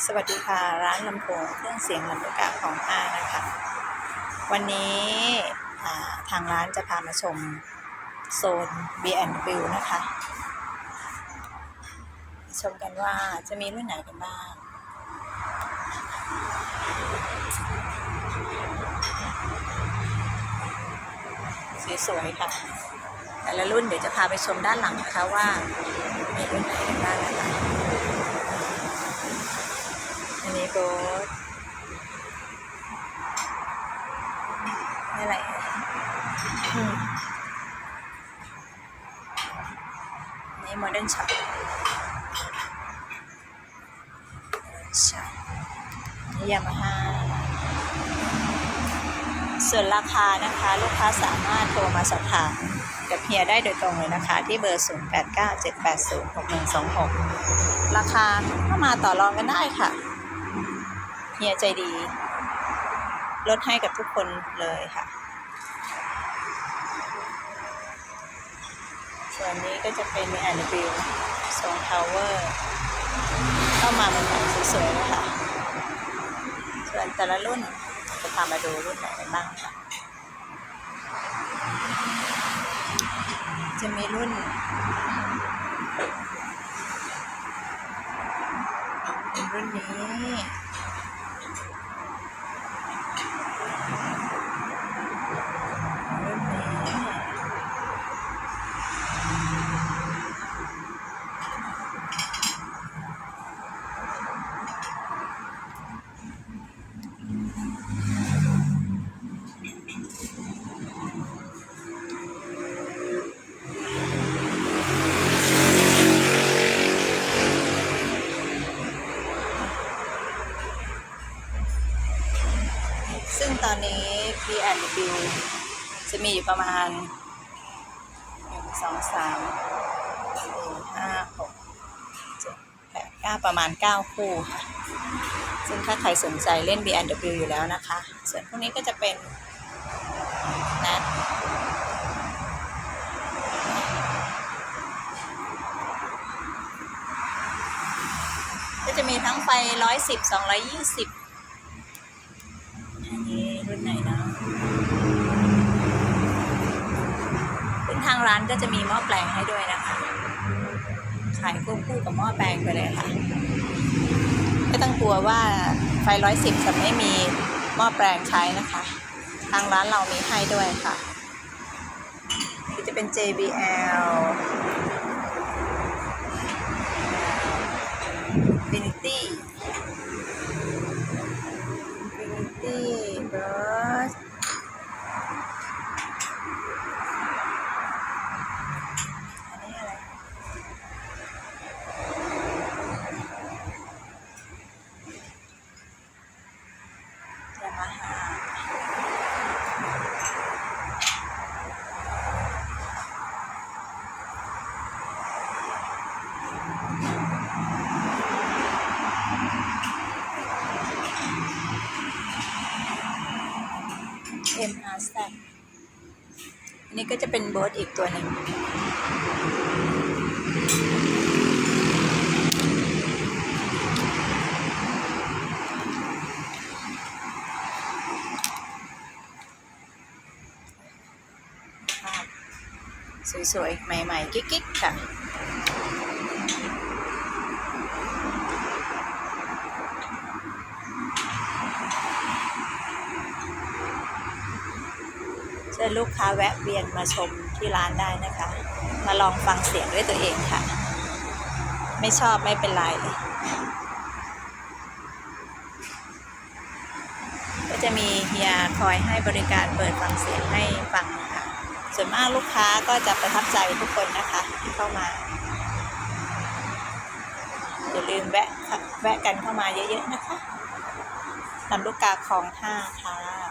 สวัสดีค่ะ ร้านลำโพงเครื่องเสียงลำลูกกาของห้านะคะ วันนี้ทางร้านจะพามาชมโซน B&W นะคะ ชมกันว่าจะมีรุ่นไหนกันบ้างสวยๆค่ะ แต่ละรุ่นเดี๋ยวจะพาไปชมด้านหลังนะคะว่ามีรุ่นไหนกันบ้างนะคะ อันนี้โบทอะไรอันนี่โมเดิร์นช็อปช็อปนี่ยามาฮ่าส่วนราคานะคะลูกค้าสามารถโทรมาสอบถามกับเฮียได้โดยตรงเลยนะคะ ที่เบอร์ 0897806126 ราคาก็มาต่อรองกันได้ค่ะ ฮียใจดี ลดให้กับทุกคนเลยค่ะ ส่วนนี้ก็จะเป็นแอนด์บิลโซนทาวเวอร์ เข้ามาเป็นของสวยๆเลยค่ะส่วนแต่ละรุ่นจะพามาดูรุ่นไหนกันบ้างค่ะ จะมีรุ่นรุ่นนี้ ซึ่งตอนนี้ B&W จะมีอยู่ประมาณหนึ่งสองสามสี่ห้าหกเจ็ดแปดเก้าประมาณเก้าคู่ค่ะ ซึ่งถ้าใครสนใจเล่น B&W อยู่แล้วนะคะ ส่วนพวกนี้ก็จะเป็นนะก็จะมีทั้งไฟร้อยสิบสองร้อยยี่สิบอันนี้รุ่นไหนนะซึ่งทาง ร้านก็จะมีหม้อแปลงให้ด้วยนะคะ ขายควบคู่กับหม้อแปลงไปเลยค่ะ ไม่ต้องกลัวว่าไฟร้อยสิบจะไม่มีหม้อแปลงใช้นะคะ ทางร้านเรามีให้ด้วยค่ะ จะเป็น JBL Infinity Infinity Burst อันนี้อะไร ยามาฮ่า เอ็มอาร์แซอันนี้ก็จะเป็นโบสอีกตัวหนึ่ง สวยๆ ใหม่ๆ กิ๊กๆ ค่ะเชิญลูกค้าแวะเวียนมาชมที่ร้านได้นะคะ มาลองฟังเสียงด้วยตัวเองค่ะ ไม่ชอบไม่เป็นไรก็จะมีเฮียคอยให้บริการเปิดฟังเสียงให้ฟังค่ะ ส่วนมากลูกค้าก็จะประทับใจทุกคนนะคะ ที่เข้ามาอย่าลืมแวะแวะกันเข้ามาเยอะๆนะคะลำลูกกาคลองท่าค่ะ